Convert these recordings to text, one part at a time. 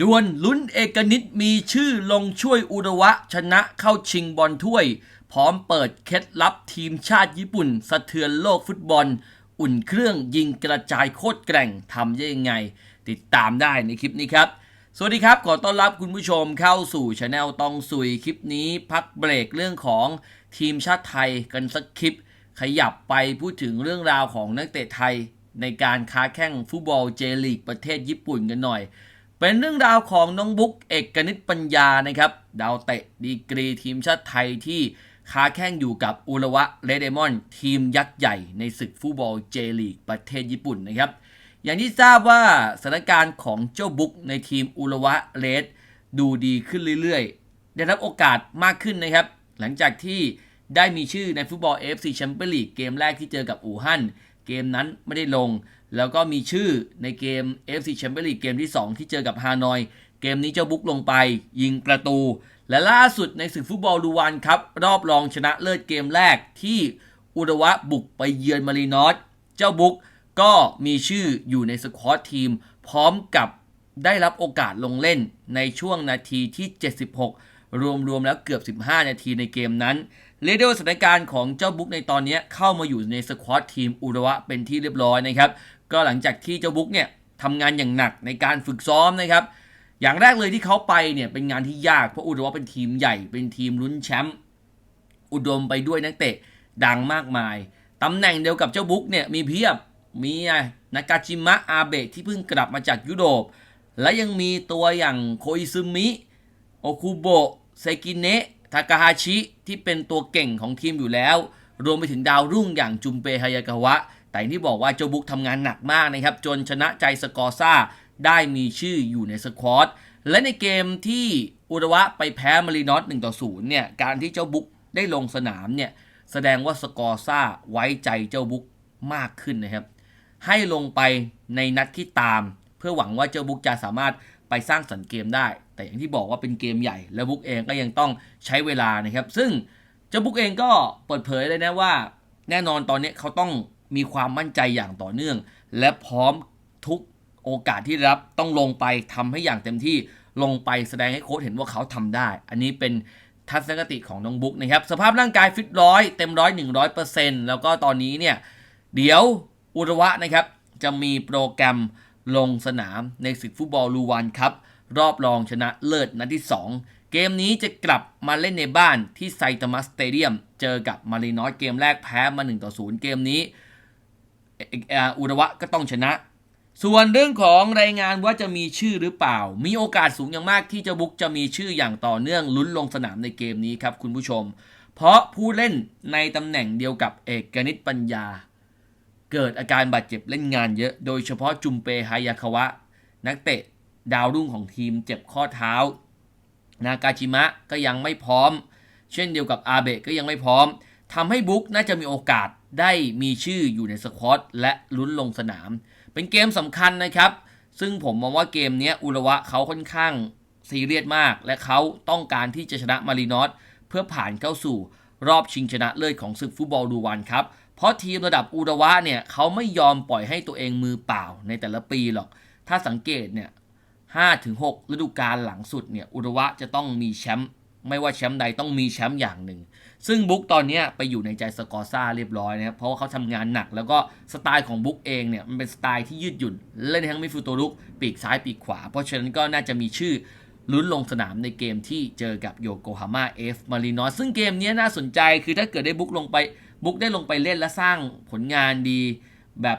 ดวลลุ้นเอกนิตมีชื่อลงช่วยอุระวะ ชนะเข้าชิงบอลถ้วย พร้อมเปิดเคล็ดลับทีมชาติญี่ปุ่น สะเทือนโลกฟุตบอล อุ่นเครื่องยิงกระจายโคตรแกร่งทำได้ยังไง ติดตามได้ในคลิปนี้ครับ สวัสดีครับ ขอต้อนรับคุณผู้ชมเข้าสู่ช anel ตองสุยคลิปนี้พักเบรกเรื่องของทีมชาติไทยกันสักคลิป ขยับไปพูดถึงเรื่องราวของนักเตะไทย ในการค้าแข่งฟุตบอลเจลีกประเทศญี่ปุ่นกันหน่อย เป็นเรื่องราวของน้องบุ๊กเอกกนิษปัญญานะครับ ดาวเตะดีกรีทีมชาติไทยที่ค้าแข่งอยู่กับอุระวะเรเดมอน ทีมยักษ์ใหญ่ในศึกฟุตบอลเจลีกประเทศญี่ปุ่นนะครับ อย่างที่ทราบว่าสถานการณ์ของเจ้าบุ๊กในทีมอุระวะเรดดูดีขึ้นเรื่อยๆ ได้รับโอกาสมากขึ้นนะครับ หลังจากที่ได้มีชื่อในฟุตบอล AFC Champions League เกมแรกที่เจอกับอู่ฮั่นเกมนั้นไม่ได้ลง แล้วก็มีชื่อในเกม FC Champions League เกมที่ 2 ที่เจอกับฮานอย เกมนี้เจ้าบุ๊กลงไป ยิงประตู และล่าสุดในศึกฟุตบอลดูวันครับ รอบรองชนะเลิศเกมแรกที่อุระวะบุกไปเยือนมารีนอสเจ้าบุ๊กก็มีชื่ออยู่ในสควอตทีม พร้อมกับได้รับโอกาสลงเล่นในช่วงนาทีที่ 76 รวมๆแล้วเกือบ 15 นาทีในเกมนั้นเรียกได้ว่าสถานการณ์ของเจ้าบุ๊กในตอนนี้เข้ามาอยู่ในสควอตทีมอุระวะเป็นที่เรียบร้อยนะครับ ก็หลังจากที่เจ้าบุ๊กเนี่ยทำงานอย่างหนักในการฝึกซ้อมนะครับ อย่างแรกเลยที่เขาไปเนี่ยเป็นงานที่ยากเพราะอุระวะเป็นทีมใหญ่เป็นทีมลุ้นแชมป์อุดมไปด้วยนักเตะดังมากมายตำแหน่งเดียวกับเจ้าบุ๊กเนี่ยมีเพียบมีนากาจิมะอาเบะที่เพิ่งกลับมาจากยุโรป และยังมีตัวอย่างโคอิซึมิโอคุโบะเซกิเนะทากาฮาชิที่เป็นตัวเก่งของทีมอยู่แล้ว รวมไปถึงดาวรุ่งอย่างจุมเปฮายากาวะ แต่ที่บอกว่าเจ้าบุ๊กทำงานหนักมากนะครับ จนชนะใจสกอร์ซ่าได้มีชื่ออยู่ในสควอตและในเกมที่อุระวะไปแพ้มารีนอส1ต่อ0เนี่ยการที่เจ้าบุ๊กได้ลงสนามเนี่ยแสดงว่าสกอร์ซ่าไว้ใจเจ้าบุ๊กมากขึ้นนะครับ ให้ลงไปในนัดที่ตาม เพื่อหวังว่าเจ้าบุ๊กจะสามารถไปสร้างสรรค์เกมได้ แต่อย่างที่บอกว่าเป็นเกมใหญ่ แล้วบุ๊กเองก็ยังต้องใช้เวลานะครับ ซึ่งเจ้าบุ๊กเองก็เปิดเผยเลยนะว่า แน่นอนตอนนี้เขาต้อง มีความมั่นใจอย่างต่อเนื่อง และพร้อมทุกโอกาสที่รับต้องลงไปทำให้อย่างเต็มที่ลงไปแสดงให้โค้ชเห็นว่าเขาทำได้ อันนี้เป็นทัศนคติของน้องบุ๊กนะครับ สภาพร่างกายฟิตร้อยเต็มร้อยหนึ่งร้อยเปอร์เซ็นต์แล้วก็ตอนนี้เนี่ย เดี๋ยวอุระวะนะครับ จะมีโปรแกรมลงสนามในศึกฟุตบอลลูวันครับ รอบรองชนะเลิศนัดที่ 2 เกมนี้จะกลับมาเล่นในบ้านที่ไซตามัสสเตเดียม เจอกับมารีนอสเกมแรกแพ้มา1ต่อ0เกมนี้ อุระวะก็ต้องชนะ ส่วนเรื่องของรายงานว่าจะมีชื่อหรือเปล่า มีโอกาสสูงอย่างมากที่เจะบุกจะมีชื่ออย่างต่อเนื่องลุ้นลงสนามในเกมนี้ครับคุณผู้ชม เพราะผู้เล่นในตำแหน่งเดียวกับเอกนิษฐ์ปัญญา เกิดอาการบาดเจ็บเล่นงานเยอะ โดยเฉพาะจุมเปฮายาคาวะ นักเตะดาวรุ่งของทีมเจ็บข้อเท้า นากาจิมะก็ยังไม่พร้อม เช่นเดียวกับอาเบะก็ยังไม่พร้อมทำให้บุ๊กน่าจะมีโอกาส ได้มีชื่ออยู่ในสควอตและลุ้นลงสนาม เป็นเกมสำคัญนะครับ ซึ่งผมมองว่าเกมนี้อุระวะเขาค่อนข้างซีเรียสมาก และเขาต้องการที่จะชนะมารีนอสเพื่อผ่านเข้าสู่รอบชิงชนะเลิศของศึกฟุตบอลดูวันครับ เพราะทีมระดับอุระวะเนี่ยเขาไม่ยอมปล่อยให้ตัวเองมือเปล่าในแต่ละปีหรอก ถ้าสังเกตเนี่ย5ถึง6ฤดูกาลหลังสุดเนี่ยอุระวะจะต้องมีแชมป์ ไม่ว่าแชมป์ใดต้องมีแชมป์อย่างหนึ่ง ซึ่งบุ๊กตอนนี้ไปอยู่ในใจสกอร์ซ่าเรียบร้อยนะครับ เพราะว่าเขาทำงานหนัก แล้วก็สไตล์ของบุ๊กเองเนี่ยมันเป็นสไตล์ที่ยืดหยุ่น เล่นทั้งมิฟิลด์ตัวลุกปีกซ้ายปีกขวา เพราะฉะนั้นก็น่าจะมีชื่อลุ้นลงสนามในเกมที่เจอกับโยโกฮาม่าเอฟมารีนอสซึ่งเกมนี้น่าสนใจคือถ้าเกิดได้บุ๊กลงไปบุ๊กได้ลงไปเล่นและสร้างผลงานดีแบบ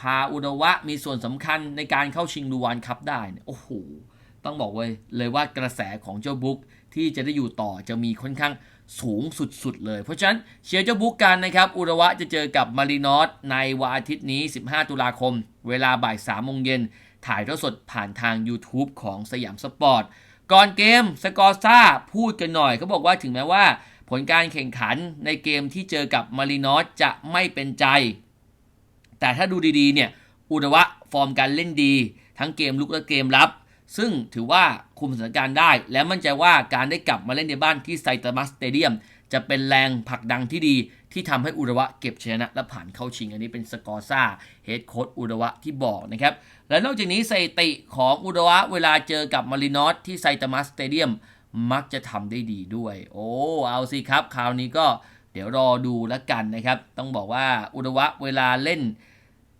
พาอุระวะมีส่วนสำคัญในการเข้าชิงดูวานคัพได้โอ้โหต้องบอกไว้เลยว่ากระแสของเจ้าบุ๊ก ที่จะได้อยู่ต่อจะมีค่อนข้างสูงสุดๆเลย เพราะฉะนั้นเชียร์เจ้าบุ๊กกันนะครับ อุระวะจะเจอกับมารีนอสในวันอาทิตย์นี้ 15 ตุลาคม เวลาบ่าย3โมงเย็น ถ่ายทอดสดผ่านทาง YouTube ของสยามสปอร์ต ก่อนเกมสกอร์ซ่าพูดกันหน่อยเขาบอกว่าถึงแม้ว่า ผลการแข่งขันในเกมที่เจอกับมารีนอสจะไม่เป็นใจ แต่ถ้าดูดีๆเนี่ยอุระวะฟอร์มการเล่นดี ทั้งเกมลุกและเกมรับ ซึ่งถือว่า คุมสถานการณ์ได้ และมั่นใจว่าการได้กลับมาเล่นในบ้านที่ไซตามัสสเตเดียมจะเป็นแรงผลักดันที่ดีที่ทำให้อุระวะเก็บชนะ และผ่านเข้าชิงอันนี้เป็นสกอร์ซ่าเฮดโค้ชอุระวะที่บอกนะครับ และนอกจากนี้สถิติของอุระวะเวลาเจอกับมารินอสที่ไซตามัสสเตเดียมมักจะทำได้ดีด้วย โอ้เอาสิครับ คราวนี้ก็เดี๋ยวรอดูแล้วกันนะครับ ต้องบอกว่าอุระวะเวลาเล่น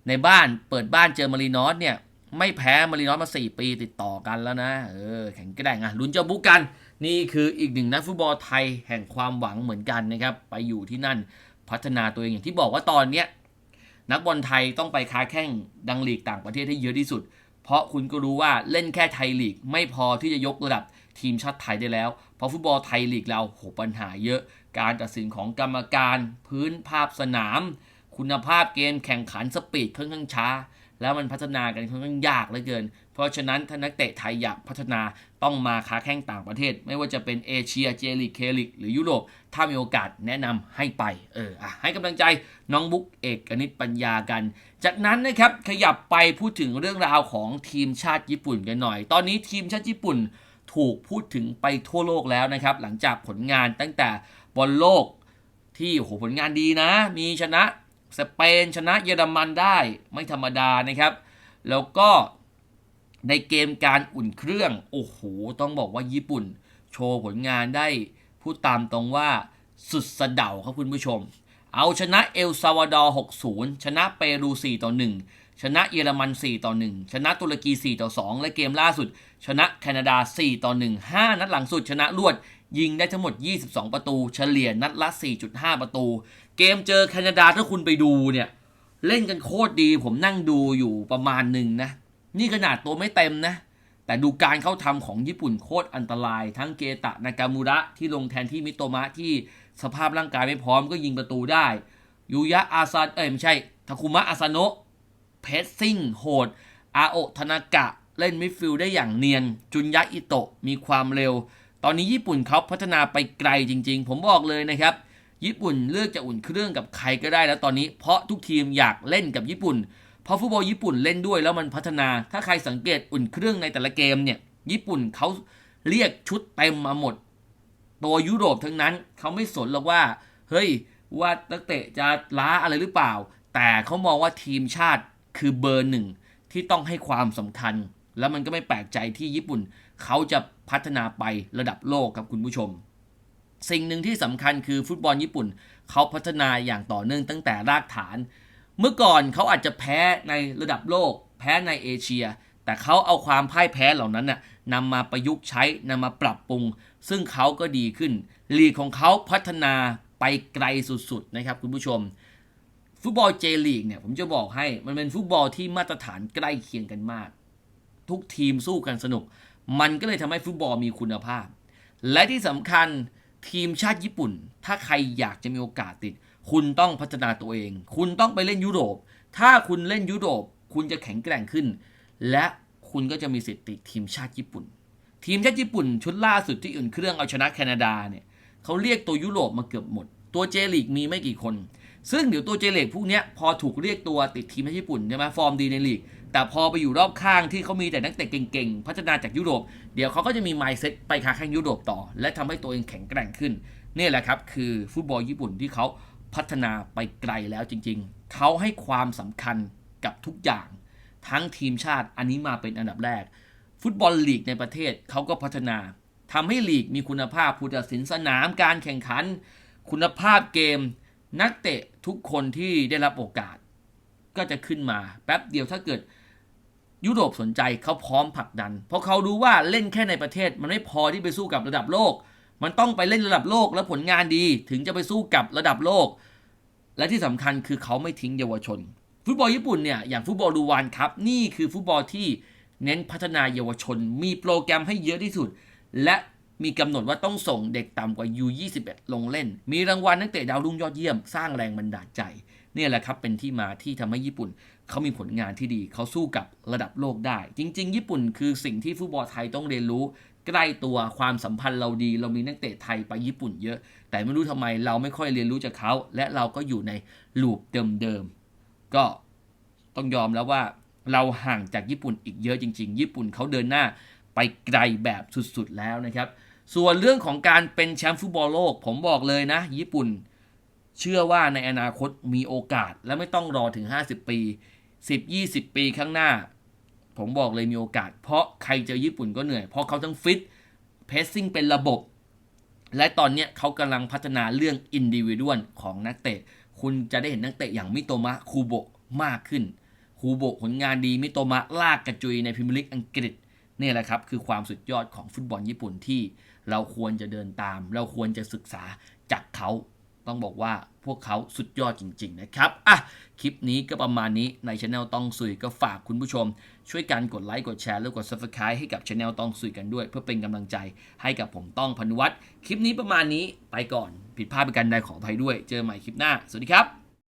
ในบ้านเปิดบ้านเจอมารินอสเนี่ย ไม่แพ้มารินอสมา 4 ปีติดต่อกันแล้วนะ เออ แข็งกร่งอะลุ้นเจ้าบุกกัน นี่คืออีกหนึ่งนักฟุตบอลไทยแห่งความหวังเหมือนกันนะครับ ไปอยู่ที่นั่นพัฒนาตัวเองอย่างที่บอกว่าตอนเนี้ยนักบอลไทยต้องไปค้าแข่งดังลีกต่างประเทศให้เยอะที่สุด เพราะคุณก็รู้ว่าเล่นแค่ไทยลีก ไม่พอที่จะยกระดับทีมชาติไทยได้แล้ว เพราะฟุตบอลไทยลีกเราโหปัญหาเยอะ การตัดสินของกรรมการ พื้นภาพสนาม คุณภาพเกมแข่งขันสปีดค่อนข้างช้า แล้วมันพัฒนากันค่อนข้างยากเหลือเกิน เพราะฉะนั้นถ้านักเตะไทยอยากพัฒนาต้องมาค้าแข่งต่างประเทศ ไม่ว่าจะเป็นเอเชียเจลิกเคลิกหรือยุโรป ถ้ามีโอกาสแนะนำให้ไปเอออะให้กำลังใจน้องบุ๊กเอกนิตปัญญากัน จากนั้นนะครับขยับไปพูดถึงเรื่องราวของทีมชาติญี่ปุ่นกันหน่อย ตอนนี้ทีมชาติญี่ปุ่นถูกพูดถึงไปทั่วโลกแล้วนะครับ หลังจากผลงานตั้งแต่บอลโลกที่โหผลงานดีนะ มีชนะ สเปนชนะเยอรมันได้ไม่ธรรมดานะครับ แล้วก็ในเกมการอุ่นเครื่อง โอ้โห ต้องบอกว่าญี่ปุ่น โชว์ผลงานได้พูดตามตรงว่าสุดสะเดาครับคุณผู้ชม เอาชนะเอลซาวาดอร์6-0 ชนะเปรู4ต่อ1ชนะเยอรมัน4ต่อ1ชนะตุรกี4ต่อ2 และเกมล่าสุด ชนะแคนาดา4ต่อ1 5 นัดหลังสุดชนะรวดยิงได้ทั้งหมด 22 ประตู เฉลี่ยนัดละ 4.5 ประตู เกมเจอแคนาดาถ้าคุณไปดูเนี่ย เล่นกันโคตรดี ผมนั่งดูอยู่ประมาณหนึ่งนะ นี่ขนาดตัวไม่เต็มนะ แต่ดูการเข้าทำของญี่ปุ่นโคตรอันตราย ทั้งเกตะนากามูระที่ลงแทนที่มิโตมะที่สภาพร่างกายไม่พร้อมก็ยิงประตูได้ยูยะอาซาเอ้ยไม่ใช่ทาคุมะอาซาโนะเพสซิ่งโหดอาโอะธนากะเล่นมิดฟิลด์ได้อย่างเนียน จุนยะอิโตะมีความเร็ว ตอนนี้ญี่ปุ่นเขาพัฒนาไปไกลจริง ๆ ผมบอกเลยนะครับ ญี่ปุ่นเลือกจะอุ่นเครื่องกับใครก็ได้แล้วตอนนี้ เพราะทุกทีมอยากเล่นกับญี่ปุ่น เพราะฟุตบอลญี่ปุ่นเล่นด้วยแล้วมันพัฒนา ถ้าใครสังเกตอุ่นเครื่องในแต่ละเกมเนี่ย ญี่ปุ่นเขาเรียกชุดเต็มมาหมด ตัวยุโรปทั้งนั้นเขาไม่สนหรอกว่า เฮ้ย ว่านักเตะจะล้าอะไรหรือเปล่า แต่เขามองว่าทีมชาติคือเบอร์หนึ่งที่ต้องให้ความสำคัญ แล้วมันก็ไม่แปลกใจที่ญี่ปุ่นเขาจะพัฒนาไประดับโลกครับคุณผู้ชม สิ่งหนึ่งที่สำคัญคือฟุตบอลญี่ปุ่นเขาพัฒนาอย่างต่อเนื่องตั้งแต่รากฐาน เมื่อก่อนเขาอาจจะแพ้ในระดับโลก แพ้ในเอเชีย แต่เขาเอาความพ่ายแพ้เหล่านั้นน่ะนำมาประยุกต์ใช้นำมาปรับปรุง ซึ่งเขาก็ดีขึ้น ลีกของเขาพัฒนาไปไกลสุดๆนะครับคุณผู้ชม ฟุตบอลเจลีกเนี่ยผมจะบอกให้มันเป็นฟุตบอลที่มาตรฐานใกล้เคียงกันมาก ทุกทีมสู้กันสนุก มันก็เลยทำให้ฟุตบอลมีคุณภาพ และที่สำคัญ ทีมชาติญี่ปุ่น ถ้าใครอยากจะมีโอกาสติด คุณต้องพัฒนาตัวเอง คุณต้องไปเล่นยุโรป ถ้าคุณเล่นยุโรป คุณจะแข็งแกร่งขึ้น และคุณก็จะมีสิทธิ์ติดทีมชาติญี่ปุ่น ทีมชาติญี่ปุ่นชุดล่าสุดที่อื่นเครื่องเอาชนะแคนาดาเนี่ยเขาเรียกตัวยุโรปมาเกือบหมด ตัวเจลีกมีไม่กี่คน ซึ่งเดี๋ยวตัวเจลีกพวกเนี้ยพอถูกเรียกตัวติดทีมชาติญี่ปุ่นใช่ไหมฟอร์มดีในลีก แต่พอไปอยู่รอบข้างที่เขามีแต่นักเตะเก่งๆ พัฒนาจากยุโรป เดี๋ยวเขาก็จะมีไมซ์เซ็ตไปค้าแข่งยุโรปต่อ และทำให้ตัวเองแข็งแกร่งขึ้นนี่แหละครับ คือฟุตบอลญี่ปุ่นที่เขาพัฒนาไปไกลแล้วจริงๆ เขาให้ความสำคัญกับทุกอย่าง ทั้งทีมชาติอันนี้มาเป็นอันดับแรก ฟุตบอลลีกในประเทศเขาก็พัฒนาทำให้ลีกมีคุณภาพผู้ตัดสินสนามการแข่งขัน คุณภาพเกม นักเตะทุกคนที่ได้รับโอกาส ก็จะขึ้นมาแป๊บเดียวถ้าเกิด ยุโรปสนใจเขาพร้อมผลักดัน เพราะเขารู้ว่าเล่นแค่ในประเทศ มันไม่พอที่ไปสู้กับระดับโลก มันต้องไปเล่นระดับโลกและผลงานดีถึงจะไปสู้กับระดับโลก และที่สำคัญคือเขาไม่ทิ้งเยาวชน ฟุตบอลญี่ปุ่นเนี่ยอย่างฟุตบอลดูวานครับนี่คือฟุตบอลที่เน้นพัฒนาเยาวชน มีโปรแกรมให้เยอะที่สุด และ มีกำหนดว่าต้องส่งเด็กต่ำกว่า U21 ลงเล่น มีรางวัลนักเตะดาวรุ่งยอดเยี่ยม สร้างแรงบันดาลใจเนี่ยแหละครับเป็นที่มาที่ทำให้ญี่ปุ่นเขามีผลงานที่ดีเขาสู้กับระดับโลกได้ จริง ๆ ญี่ปุ่นคือสิ่งที่ฟุตบอลไทยต้องเรียนรู้ ใกล้ตัวความสัมพันธ์เราดี เรามีนักเตะไทยไปญี่ปุ่นเยอะ แต่ไม่รู้ทำไมเราไม่ค่อยเรียนรู้จากเขา และเราก็อยู่ในลูปเดิมๆก็ต้องยอมแล้วว่าเราห่างจากญี่ปุ่นอีกเยอะจริง ๆ ญี่ปุ่นเขาเดินหน้าไปไกลแบบสุดๆแล้วนะครับ ส่วนเรื่องของการเป็นแชมป์ฟุตบอลโลก ผมบอกเลยนะ ญี่ปุ่น เชื่อว่าในอนาคตมีโอกาสและไม่ต้องรอถึง 50 ปี 10 20 ปีข้างหน้า ผมบอกเลยมีโอกาส เพราะใครเจอญี่ปุ่นก็เหนื่อย เพราะเขาทั้งฟิตเพสซิ่งเป็นระบบ และตอนนี้เขากำลังพัฒนาเรื่องอินดิวิดวลของนักเตะ คุณจะได้เห็นนักเตะอย่างมิโตมะคูโบะมากขึ้นคูโบะผลงานดีมิโตมะลากกระจุยในพรีเมียร์ลีกอังกฤษนี่แหละครับ คือความสุดยอดของฟุตบอลญี่ปุ่นที่ เราควรจะเดินตาม เราควรจะศึกษาจากเขาต้องบอกว่าพวกเขาสุดยอดจริง ๆ นะครับอะคลิปนี้ก็ประมาณนี้ในช anel ต้องสุยก็ฝากคุณผู้ชม ช่วยกันกดไลค์กดแชร์แล้วกด subscribe ให้กับช anel ต้องสุยกันด้วย เพื่อเป็นกำลังใจให้กับผมต้องพนุวัฒน์คลิปนี้ประมาณนี้ไปก่อนผิดพลาดไปกันใดขออภัยด้วย เจอใหม่คลิปหน้า สวัสดีครับ